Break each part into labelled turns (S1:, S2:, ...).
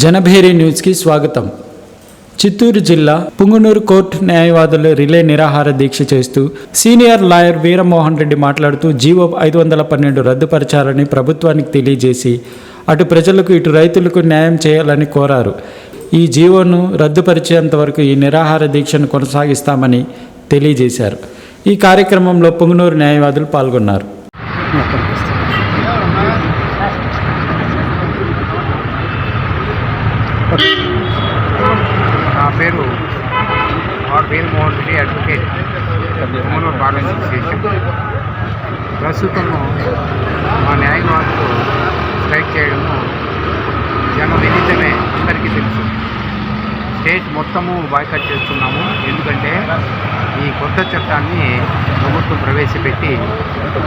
S1: జనభేరి న్యూస్కి స్వాగతం. చిత్తూరు జిల్లా పుంగనూరు కోర్టు న్యాయవాదులు రిలే నిరాహార దీక్ష చేస్తూ సీనియర్ లాయర్ వీరమోహన్ రెడ్డి మాట్లాడుతూ జీవో ఐదు వందల పన్నెండు రద్దుపరచాలని ప్రభుత్వానికి తెలియజేసి అటు ప్రజలకు ఇటు రైతులకు న్యాయం చేయాలని కోరారు. ఈ జీవోను రద్దుపరిచేంత వరకు ఈ నిరాహార దీక్షను కొనసాగిస్తామని తెలియజేశారు. ఈ కార్యక్రమంలో పుంగునూరు న్యాయవాదులు పాల్గొన్నారు.
S2: Market advocate Kummanur bar association ప్రస్తుతము మా న్యాయవాదులు స్ట్రైక్ చేయడము జనవిదితమే అందరికీ తెలుసు. స్టేట్ మొత్తము బాయ్కట్ చేస్తున్నాము. ఎందుకంటే ఈ కొత్త చట్టాన్ని ప్రభుత్వం ప్రవేశపెట్టి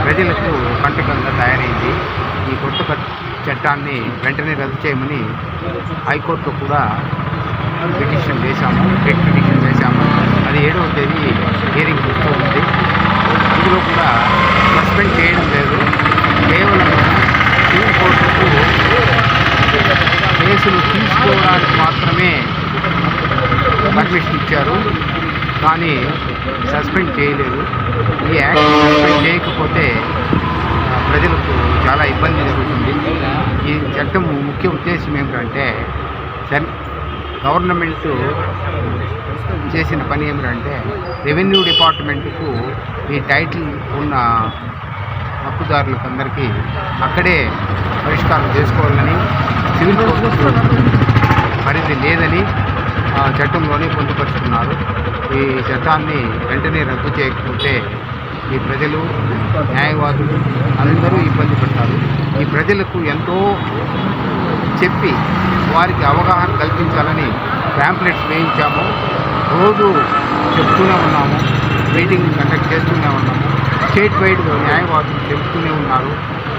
S2: ప్రజలకు కంటకంగా తయారైంది. ఈ కొత్త చట్టాన్ని వెంటనే రద్దు చేయమని హైకోర్టులో కూడా పిటిషన్ చేశాము రిట్ పదిహేడవ ఏడవ తేదీ హియరింగ్ వస్తూ ఉంది ఇందులో కూడా సస్పెండ్ చేయడం లేదు. కేవలం సివిల్ కోర్టుకు కేసులు తీసుకోవడానికి మాత్రమే పర్మిషన్ ఇచ్చారు. కానీ సస్పెండ్ చేయలేదు. ఈ యాక్ట్ సస్పెండ్ చేయకపోతే ప్రజలకు చాలా ఇబ్బంది జరుగుతుంది. ఈ చట్టం ముఖ్య ఉద్దేశం ఏమిటంటే గవర్నమెంట్ చేసిన పని ఏమిటంటే రెవెన్యూ డిపార్ట్మెంట్కు ఈ టైటిల్ ఉన్న హక్కుదారులకు అందరికీ అక్కడే పరిష్కారం చేసుకోవాలని సివిల్ కోర్టు పరిధి లేదని చట్టంలోనే పొందుపరుచుకున్నారు ఈ చట్టాన్ని వెంటనే రద్దు చేయకపోతే ఈ ప్రజలు న్యాయవాదులు అందరూ ఇబ్బంది పడతారు. ఈ ప్రజలకు ఎంతో చెప్పి వారికి అవగాహన కల్పించాలని ప్యాంప్లెట్స్ వేయించాము. రోజు చెప్తూనే ఉన్నాము. మీటింగ్ కండక్ట్ చేస్తూనే ఉన్నాము. స్టేట్ వైడ్ న్యాయవాదులు చెప్తూనే ఉన్నారు.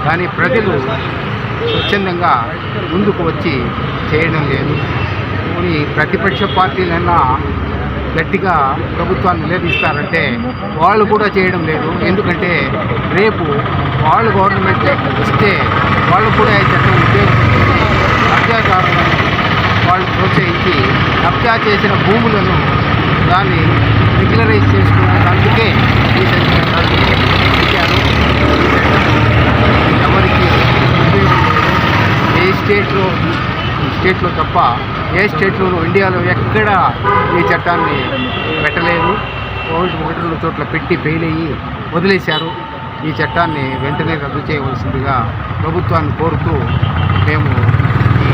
S2: కానీ ప్రజలు స్వచ్ఛందంగా ముందుకు వచ్చి చేయడం లేదు. కొన్ని ప్రతిపక్ష పార్టీలన్నా గట్టిగా ప్రభుత్వాన్ని నిలదీస్తారంటే వాళ్ళు కూడా చేయడం లేదు. ఎందుకంటే రేపు వాళ్ళు గవర్నమెంట్ ఇస్తే వాళ్ళు కూడా అయితే చట్టం ఉపయోగపడుతుంది కబ్జాదారులను వాళ్ళు ప్రోత్సహించి కబ్జా చేసిన భూములను దాన్ని రెగ్యులరైజ్ చేసుకున్నారు అందుకే ఈ చట్టాన్ని ఇచ్చారు. ఎవరికి ఏ స్టేట్లో ఈ స్టేట్లో తప్ప ఏ స్టేట్లోనూ ఇండియాలో ఎక్కడ ఈ చట్టాన్ని పెట్టలేదు. ఒకటి ఒకటి రెండు చోట్ల పెట్టి ఫెయిల్ అయ్యి వదిలేశారు. ఈ చట్టాన్ని వెంటనే రద్దు చేయవలసిందిగా ప్రభుత్వాన్ని కోరుతూ మేము ఈ